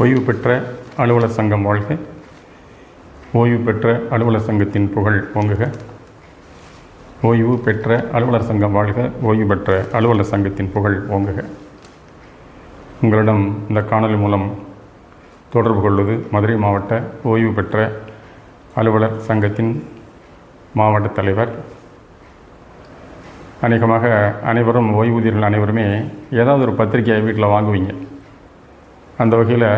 ஓய்வு பெற்ற அலுவலர் சங்கம் வாழ்க. ஓய்வு பெற்ற அலுவலர் சங்கத்தின் புகழ் ஓங்குக. ஓய்வு பெற்ற அலுவலர் சங்கம் வாழ்க ஓய்வு பெற்ற அலுவலர் சங்கத்தின் புகழ் ஓங்குக. உங்களிடம் இந்த காணொலி மூலம் தொடர்பு கொள்வது மதுரை மாவட்ட ஓய்வு பெற்ற அலுவலர் சங்கத்தின் மாவட்ட தலைவர். அநேகமாக அனைவரும் ஓய்வூதியர்கள் அனைவருமே ஏதாவது ஒரு பத்திரிக்கையை வீட்டில் வாங்குவீங்க. அந்த வகையில்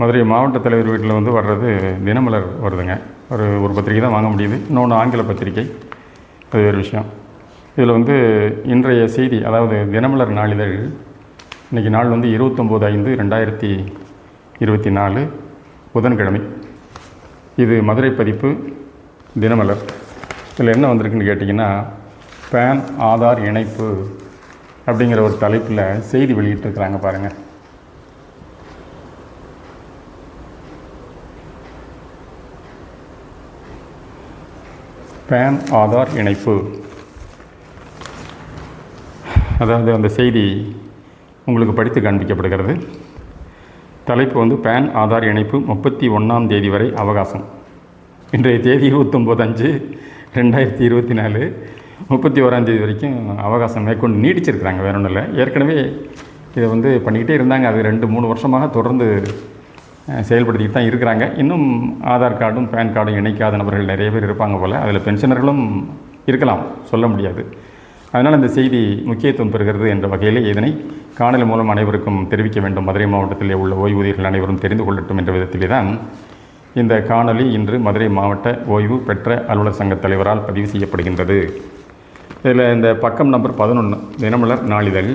மதுரை மாவட்ட தலைவர் வீட்டில் வந்து வர்றது தினமலர் வருதுங்க. ஒரு ஒரு பத்திரிக்கை தான் வாங்க முடியுது. இன்னொன்று ஆங்கில பத்திரிக்கை அது வேறு விஷயம். இதில் வந்து இன்றைய செய்தி அதாவது தினமலர் நாளிதழ் இன்றைக்கி நாள் வந்து இருபத்தொம்போது ஐந்து ரெண்டாயிரத்தி இருபத்தி நாலு புதன்கிழமை. இது மதுரை பதிப்பு தினமலர். இதில் என்ன வந்திருக்குன்னு கேட்டிங்கன்னா பேன் ஆதார் இணைப்பு அப்படிங்கிற ஒரு தலைப்பில் செய்தி வெளியிட்டிருக்கிறாங்க பாருங்கள் பேன் ஆதார் இணைப்பு. அதாவது அந்த செய்தி உங்களுக்கு படித்து காண்பிக்கப்படுகிறது. தலைப்பு வந்து பேன் ஆதார் இணைப்பு முப்பத்தி ஒன்றாம் தேதி வரை அவகாசம். இன்றைய தேதி இருபத்தொம்போது அஞ்சு ரெண்டாயிரத்தி இருபத்தி நாலு. முப்பத்தி ஓராம் தேதி வரைக்கும் அவகாசம் மேற்கொண்டு நீடிச்சிருக்கிறாங்க வேற ஒன்றும் இல்லை. ஏற்கனவே இதை வந்து பண்ணிக்கிட்டே இருந்தாங்க. அது ரெண்டு மூணு வருஷமாக தொடர்ந்து செயல்படுத்திக்கிட்டு தான் இருக்கிறாங்க. இன்னும் ஆதார் கார்டும் பேன் கார்டும் இணைக்காத நபர்கள் நிறைய பேர் இருப்பாங்க போல். அதில் பென்ஷனர்களும் இருக்கலாம் சொல்ல முடியாது. அதனால் இந்த செய்தி முக்கியத்துவம் பெறுகிறது என்ற வகையில் இதனை காணொலி மூலம் அனைவருக்கும் தெரிவிக்க வேண்டும். மதுரை மாவட்டத்திலே உள்ள ஓய்வூதியர்கள் அனைவரும் தெரிந்து கொள்ளட்டும் என்ற விதத்திலே தான் இந்த காணொலி இன்று மதுரை மாவட்ட ஓய்வு பெற்ற அலுவலர் சங்க தலைவரால் பதிவு செய்யப்படுகின்றது. இதில் இந்த பக்கம் நம்பர் பதினொன்று தினமலர் நாளிதழ்.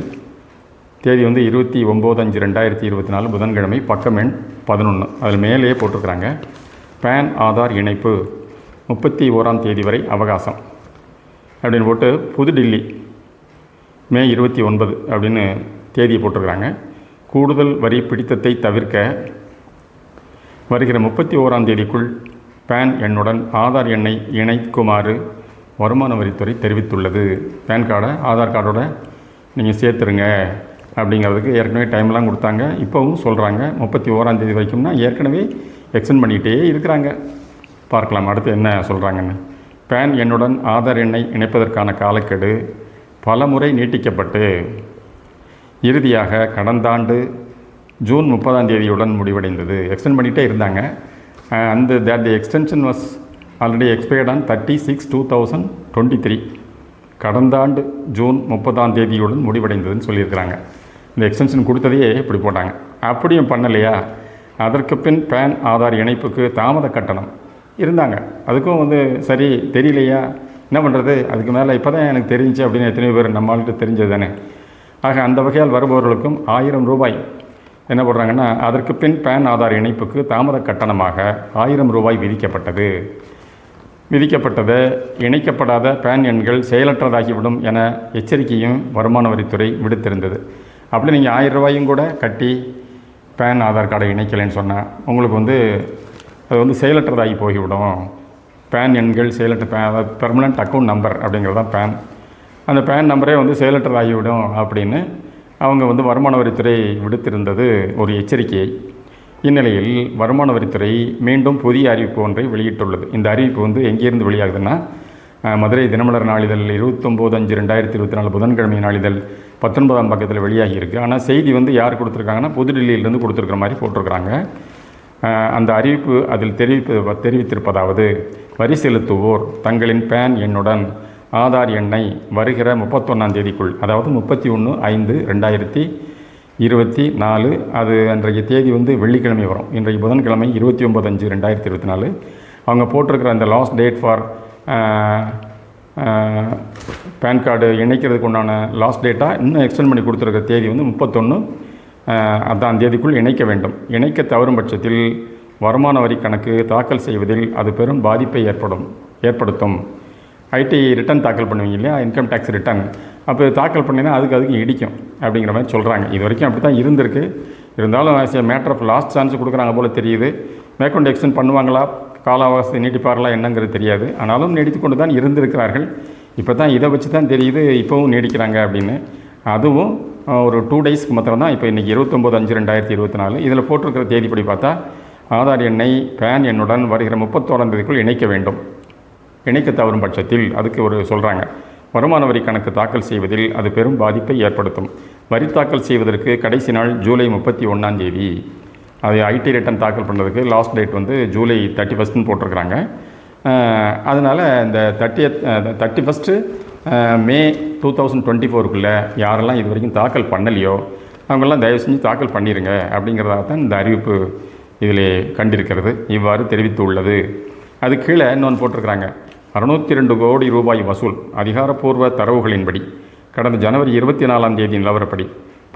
தேதி வந்து இருபத்தி ஒம்பது அஞ்சு ரெண்டாயிரத்தி இருபத்தி நாலு புதன்கிழமை பக்கம் எண் பதினொன்று அதில் மேலேயே போட்டிருக்கிறாங்க. பேன் ஆதார் இணைப்பு. முப்பத்தி ஓராம் தேதி வரை அவகாசம். அப்படின்னு போட்டு புதுடில்லி மே இருபத்தி ஒன்பது அப்படின்னு தேதியை போட்டிருக்கிறாங்க. கூடுதல் வரி பிடித்தத்தை தவிர்க்க வருகிற முப்பத்தி ஓராம் தேதிக்குள் பேன் எண்ணுடன் ஆதார் எண்ணை இணைக்குமாறு வருமான வரித்துறை தெரிவித்துள்ளது. பேன் கார்டை ஆதார் கார்டோட நீங்கள் சேர்த்துருங்க. அப்படிங்கிறதுக்கு ஏற்கனவே டைம்லாம் கொடுத்தாங்க. இப்போவும் சொல்கிறாங்க முப்பத்தி ஓராம் தேதி வரைக்கும்னா ஏற்கனவே எக்ஸ்டெண்ட் பண்ணிக்கிட்டே இருக்கிறாங்க. பார்க்கலாம். அடுத்து என்ன சொல்கிறாங்கன்னு பேன் எண்ணுடன் ஆதார் எண்ணை இணைப்பதற்கான காலக்கெடு பல முறை நீட்டிக்கப்பட்டு இறுதியாக கடந்த ஆண்டு ஜூன் முப்பதாம் தேதியுடன் முடிவடைந்தது. எக்ஸ்டெண்ட் பண்ணிகிட்டே இருந்தாங்க. அந்த that the extension was already expired on thirty six two thousand twenty three கடந்த ஆண்டு ஜூன் முப்பதாம் தேதியுடன் முடிவடைந்ததுன்னு சொல்லியிருக்கிறாங்க. இந்த எக்ஸ்டென்ஷன் கொடுத்ததையே இப்படி போட்டாங்க. அப்படியும் பண்ணலையா? அதற்கு பின் பேன் ஆதார் இணைப்புக்கு தாமத கட்டணம் இருந்தாங்க. அதுக்கும் வந்து சரி தெரியலையா? என்ன பண்ணுறது அதுக்கு மேலே இப்போ தான் எனக்கு தெரிஞ்சு அப்படின்னு எத்தனையோ பேர் நம்மள்கிட்ட தெரிஞ்சது தானே. ஆக அந்த வகையால் வருபவர்களுக்கும் ஆயிரம் ரூபாய் என்ன பண்ணுறாங்கன்னா அதற்கு பின் பேன் ஆதார் இணைப்புக்கு தாமத கட்டணமாக ஆயிரம் ரூபாய் விதிக்கப்பட்டது. விதிக்கப்பட்டது இணைக்கப்படாத பேன் எண்கள் செயலற்றதாகிவிடும் என எச்சரிக்கையும் வருமான வரித்துறை விடுத்திருந்தது. அப்படி நீங்கள் ஆயிரம் ரூபாயும் கூட கட்டி பேன் ஆதார் கார்டை இணைக்கலைன்னு சொன்னால் உங்களுக்கு வந்து அது வந்து செயலற்றதாகி போய்விடும். பேன் எண்கள் செயலற்ற பேன் அதாவது பெர்மனண்ட் அக்கௌண்ட் நம்பர் அப்படிங்கிறது தான் பேன். அந்த பேன் நம்பரே வந்து செயலற்றதாகிவிடும் அப்படின்னு அவங்க வந்து வருமான வரித்துறை விடுத்திருந்தது ஒரு எச்சரிக்கையை. இந்நிலையில் வருமான வரித்துறை மீண்டும் புதிய அறிவிப்பு ஒன்றை வெளியிட்டுள்ளது. இந்த அறிவிப்பு வந்து எங்கேருந்து வெளியாகுதுன்னா மதுரை தினமலர் நாளிதழ் இருபத்தொம்போது அஞ்சு ரெண்டாயிரத்தி இருபத்தி நாலு புதன்கிழமை நாளிதழ் பத்தொன்பதாம் பக்கத்தில் வெளியாகி இருக்குது ஆனால் செய்தி வந்து யார் கொடுத்துருக்காங்கன்னா புதுடில்லியிலேருந்து கொடுத்துருக்குற மாதிரி போட்டிருக்கிறாங்க. அந்த அறிவிப்பு அதில் தெரிவிப்பு தெரிவித்திருப்பதாவது வரி செலுத்துவோர் தங்களின் பேன் எண்ணுடன் ஆதார் எண்ணை வருகிற முப்பத்தொன்னாம் தேதிக்குள் அதாவது முப்பத்தி ஒன்று ஐந்து ரெண்டாயிரத்தி இருபத்தி நாலு அது அன்றைய தேதி வந்து வெள்ளிக்கிழமை வரும். இன்றைக்கு புதன்கிழமை இருபத்தி ஒம்பது அஞ்சு ரெண்டாயிரத்தி இருபத்தி நாலு. அவங்க போட்டிருக்கிற அந்த last date for PAN card இணைக்கிறதுக்கு உண்டான லாஸ்ட் டேட்டாக இன்னும் எக்ஸ்டெண்ட் பண்ணி கொடுத்துருக்க தேதி வந்து முப்பத்தொன்று அதான் தேதிக்குள் இணைக்க வேண்டும். இணைக்க தவறும் பட்சத்தில் வருமான வரி கணக்கு தாக்கல் செய்வதில் அது பெரும் பாதிப்பை ஏற்படும் ஏற்படுத்தும். ஐடி ரிட்டர்ன் தாக்கல் பண்ணுவீங்க இல்லையா? இன்கம் டேக்ஸ் ரிட்டர்ன் அப்போ தாக்கல் பண்ணினா அதுக்கு அதுக்கு இடிக்கும் அப்படிங்கிற மாதிரி சொல்கிறாங்க இது வரைக்கும் அப்படி தான் இருந்திருக்கு. இருந்தாலும் மேட்டர் ஆஃப் லாஸ்ட் சான்ஸ் கொடுக்குறாங்க போல் தெரியுது. மேற்கொண்டு எக்ஸ்டென்ட் பண்ணுவாங்களா? கால அவகாசத்தை நீட்டிப்பார்களா என்னங்கிறது தெரியாது. ஆனாலும் நீடித்து கொண்டு தான் இருந்திருக்கிறார்கள். இப்போ தான் இதை வச்சு தான் தெரியுது இப்போவும் நீடிக்கிறாங்க அப்படின்னு. அதுவும் ஒரு டூ டேஸ்க்கு மாத்திரம் தான் இப்போ இன்றைக்கி இருபத்தொம்போது அஞ்சு ரெண்டாயிரத்தி இருபத்தி நாலு இதில் போட்டிருக்கிற தேதிப்படி பார்த்தா ஆதார் எண்ணை பேன் எண்ணுடன் வருகிற முப்பத்தோராம் தேதிக்குள் இணைக்க வேண்டும். இணைக்க தவறும் பட்சத்தில் அதுக்கு ஒரு சொல்கிறாங்க வருமான வரி கணக்கு தாக்கல் செய்வதில் அது பெரும் பாதிப்பை ஏற்படுத்தும். வரி தாக்கல் செய்வதற்கு கடைசி நாள் ஜூலை முப்பத்தி ஒன்றாம் தேதி. அது ஐடி ரிட்டர்ன் தாக்கல் பண்ணுறதுக்கு லாஸ்ட் டேட் வந்து ஜூலை தேர்ட்டி ஃபஸ்ட்னு போட்டிருக்கிறாங்க. அதனால் இந்த தேர்ட்டிய thirty first May two thousand twenty ஃபோருக்குள்ளே யாரெல்லாம் இது வரைக்கும் தாக்கல் பண்ணலையோ அவங்கெல்லாம் தயவு செஞ்சு தாக்கல் பண்ணிடுங்க அப்படிங்கிறதாக தான் இந்த அறிவிப்பு இதில் கண்டிருக்கிறது. இவ்வாறு தெரிவித்துள்ளது. அது கீழே இன்னொன்று போட்டிருக்கிறாங்க. அறுநூற்றி ரெண்டு கோடி ரூபாய் வசூல் அதிகாரப்பூர்வ தரவுகளின்படி கடந்த ஜனவரி இருபத்தி நாலாம் தேதி நிலவரப்படி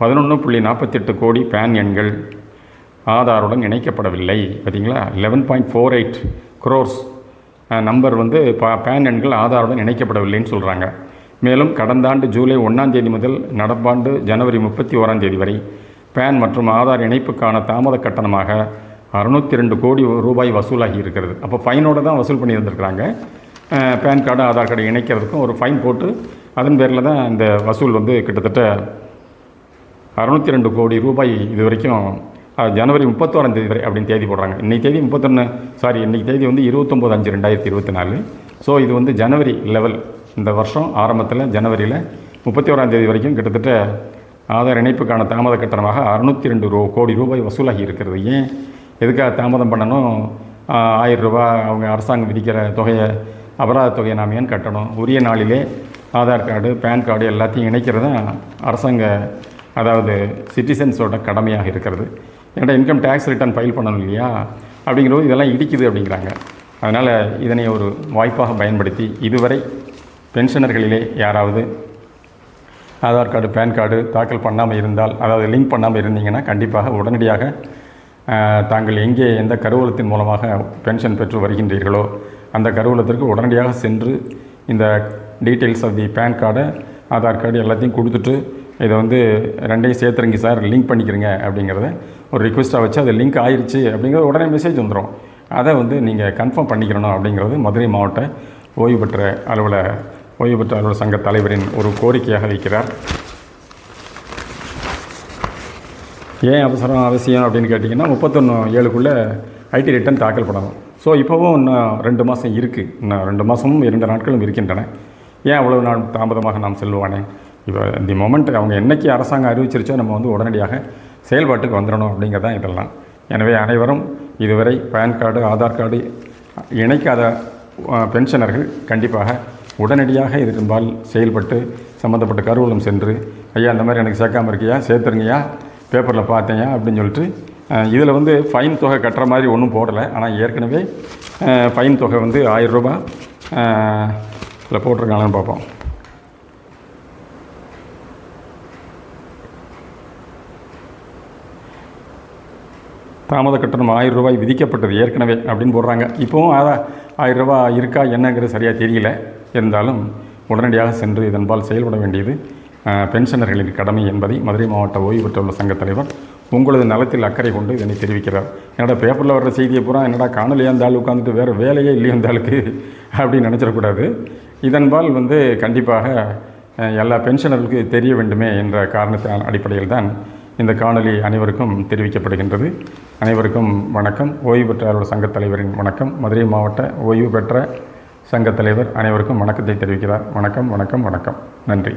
பதினொன்று புள்ளி நாற்பத்தெட்டு கோடி பேன் எண்கள் ஆதாருடன் இணைக்கப்படவில்லை. பார்த்தீங்களா? Eleven point four eight crores number வந்து பா பேன் எண்கள் ஆதாருடன் இணைக்கப்படவில்லைன்னு சொல்கிறாங்க மேலும் கடந்த ஆண்டு ஜூலை ஒன்றாம் தேதி முதல் நடப்பாண்டு ஜனவரி முப்பத்தி ஓராம் தேதி வரை பேன் மற்றும் ஆதார் இணைப்புக்கான தாமத கட்டணமாக அறுநூத்தி ரெண்டு கோடி ரூபாய் வசூலாகி இருக்கிறது. அப்போ ஃபைனோட தான் வசூல் பண்ணி இருந்திருக்கிறாங்க பேன் கார்டு ஆதார் கார்டு இணைக்கிறதுக்கும் ஒரு ஃபைன் போட்டு அதன் பேரில் தான் இந்த வசூல் வந்து கிட்டத்தட்ட அறுநூத்தி ரெண்டு கோடி ரூபாய் இது வரைக்கும் ஜனவரி முப்பத்தோராம் தேதி வரை அப்படின்னு தேதி போடுறாங்க. இன்னைக்கு தேதி முப்பத்தொன்று சாரி இன்றைக்கி தேதி வந்து இருபத்தொம்போது அஞ்சு ரெண்டாயிரத்தி இருபத்தி நாலு ஸோ இது வந்து ஜனவரி லெவல் இந்த வருஷம் ஆரம்பத்தில் ஜனவரியில் முப்பத்தி ஓராம் தேதி வரைக்கும் கிட்டத்தட்ட ஆதார் இணைப்புக்கான தாமத கட்டணமாக அறுநூத்தி ரெண்டு ரூ கோடி ரூபாய் வசூலாகி இருக்கிறது. ஏன்? எதுக்காக தாமதம் பண்ணணும்? ஆயிரம் ரூபாய் அவங்க அரசாங்கம் விதிக்கிற தொகையை அபராத தொகையை நாம் ஏன் கட்டணும்? உரிய நாளிலே ஆதார் கார்டு பேன் கார்டு எல்லாத்தையும் இணைக்கிறது தான் அரசாங்க அதாவது சிட்டிசன்ஸோட கடமையாக இருக்கிறது. என்கிட்ட இன்கம் டேக்ஸ் ரிட்டர்ன் ஃபைல் பண்ணணும் இல்லையா? அப்படிங்கிறது இதெல்லாம் இடிக்குது அப்படிங்கிறாங்க. அதனால் இதனை ஒரு வாய்ப்பாக பயன்படுத்தி இதுவரை பென்ஷனர்களிலே யாராவது ஆதார் கார்டு பேன் கார்டு தாக்கல் பண்ணாமல் இருந்தால் அதாவது லிங்க் பண்ணாமல் இருந்தீங்கன்னா கண்டிப்பாக உடனடியாக தாங்கள் எங்கே எந்த கருவூலத்தின் மூலமாக பென்ஷன் பெற்று வருகின்றீர்களோ அந்த கருவூலத்திற்கு உடனடியாக சென்று இந்த details of the PAN card Aadhaar card எல்லாத்தையும் கொடுத்துட்டு இதை வந்து ரெண்டையும் சேர்த்துருங்க சார் லிங்க் பண்ணிக்கிறங்க அப்படிங்கிறத ஒரு ரிக்வெஸ்ட்டாக வச்சு அது லிங்க் ஆயிடுச்சு அப்படிங்கிறது உடனே மெசேஜ் வந்துடும் அதை வந்து நீங்கள் கன்ஃபார்ம் பண்ணிக்கிறணும் அப்படிங்கிறது மதுரை மாவட்ட ஓய்வு பெற்ற அலுவலக ஓய்வு பெற்ற அலுவலர் சங்க தலைவரின் ஒரு கோரிக்கையாக வைக்கிறார் ஏன் அவசரம் அவசியம் அப்படின்னு கேட்டிங்கன்னா முப்பத்தொன்று ஏழுக்குள்ளே ஐடி ரிட்டர்ன் தாக்கல் பண்ணணும். ஸோ இப்போவும் இன்னும் ரெண்டு மாதம் இருக்குது இன்னும் ரெண்டு மாதமும் இரண்டு நாட்களும் இருக்கின்றன. ஏன் அவ்வளோ நாள் தாமதமாக நாம் செல்வானே இப்போ தி மொமெண்ட் அவங்க என்னைக்கு அரசாங்கம் அறிவிச்சிருச்சோ நம்ம வந்து உடனடியாக செயல்பாட்டுக்கு வந்துடணும் அப்படிங்கிறதான் இதெல்லாம். எனவே அனைவரும் இதுவரை பேன் கார்டு ஆதார் கார்டு இணைக்காத பென்ஷனர்கள் கண்டிப்பாக உடனடியாக இதன்பால் செயல்பட்டு சம்மந்தப்பட்ட கருவூலம் சென்று ஐயா அந்த மாதிரி எனக்கு சேர்க்காம இருக்கியா? சேர்த்துருங்கய்யா. பேப்பரில் பார்த்தேயா அப்படின்னு சொல்லிட்டு இதில் வந்து ஃபைன் தொகை கட்டுற மாதிரி ஒன்றும் போடலை. ஆனால் ஏற்கனவே ஃபைன் தொகை வந்து ஆயிரம் ரூபாய் இதில் போட்டிருக்காங்களான்னு பார்ப்போம். தாமத கட்டணம் ஆயிரம் ரூபாய் விதிக்கப்பட்டது ஏற்கனவே அப்படின்னு போடுறாங்க. இப்போவும் அதான் ஆயிரம் ரூபாய் இருக்கா என்னங்கிறது சரியாக தெரியல. இருந்தாலும் உடனடியாக சென்று இதன்பால் செயல்பட வேண்டியது பென்ஷனர்களின் கடமை என்பதை மதுரை மாவட்ட ஓய்வு பெற்றுள்ள சங்கத் தலைவர் உங்களது நலத்தில் அக்கறை கொண்டு இதனை தெரிவிக்கிறார். என்னடா பேப்பரில் வர்ற செய்தியை பூரா என்னடா காணொலியாக இந்த ஆள் உட்காந்துட்டு வேறு வேலையே இல்லையோ இந்த அப்படின்னு நினச்சிடக்கூடாது இதன்பால் வந்து கண்டிப்பாக எல்லா பென்ஷனர்களுக்கு தெரிய வேண்டுமே என்ற காரணத்தின் அடிப்படையில் தான் இந்த காணொலி அனைவருக்கும் தெரிவிக்கப்படுகின்றது. அனைவருக்கும் வணக்கம். ஓய்வு பெற்ற சங்கத் தலைவரின் வணக்கம். மதுரை மாவட்ட ஓய்வு பெற்ற சங்கத் தலைவர் அனைவருக்கும் வணக்கத்தை தெரிவிக்கிறார். வணக்கம் வணக்கம் வணக்கம். நன்றி.